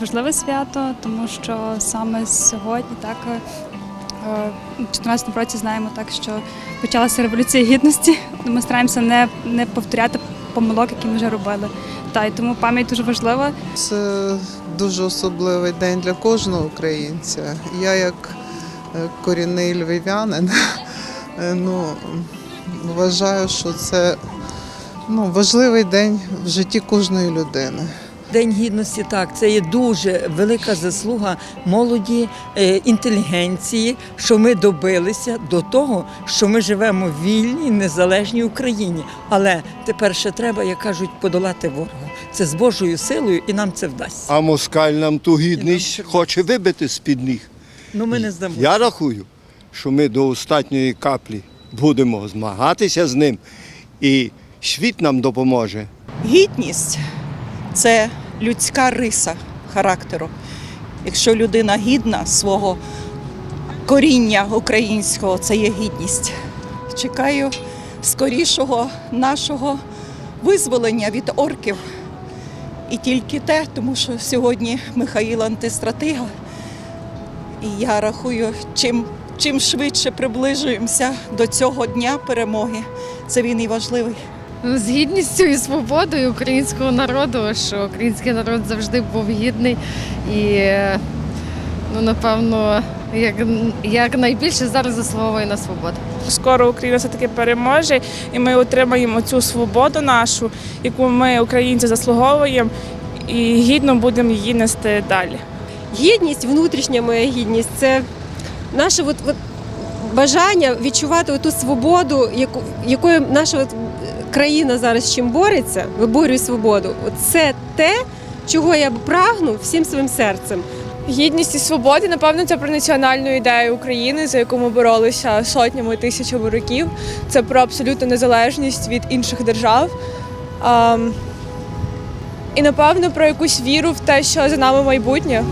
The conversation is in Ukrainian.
важливе свято, тому що саме сьогодні, так е, у 2014 році знаємо так, що почалася революція гідності. Ми стараємося не, не повторяти помилок, які ми вже робили. Та і тому пам'ять дуже важлива. Це дуже особливий день для кожного українця. Я як е, корінний львів'янин е, ну, вважаю, що це ну, важливий день в житті кожної людини. День гідності так, це є дуже велика заслуга молоді, е, інтелігенції, що ми добилися до того, що ми живемо в вільній, незалежній Україні. Але тепер ще треба, як кажуть, подолати ворога. Це з Божою силою, і нам це вдасться. А москаль нам ту гідність хоче вибити з-під ніг. Ну ми не здамо. Я рахую, що ми до останньої каплі будемо змагатися з ним, і світ нам допоможе. Гідність це людська риса характеру. Якщо людина гідна свого коріння українського, це є гідність. Чекаю скорішого нашого визволення від орків. І тільки те, тому що сьогодні Михаїл антистратига. І я рахую, чим, чим швидше приближуємося до цього дня перемоги, це він і важливий. Ну, з гідністю і свободою українського народу, що український народ завжди був гідний і, ну, напевно, як, як найбільше зараз заслуговує на свободу. Скоро Україна все таки переможе, і ми отримаємо цю свободу нашу, яку ми, українці, заслуговуємо, і гідно будемо її нести далі. гідність, внутрішня моя гідність це наше от, от бажання відчувати ту свободу, яку, якою наша країна зараз чим бореться, виборює свободу. Це те, чого я прагну всім своїм серцем. Гідність і свободи, напевно, це про національну ідею України, за яку ми боролися сотнями тисячами років. Це про абсолютну незалежність від інших держав. І напевно про якусь віру в те, що за нами майбутнє.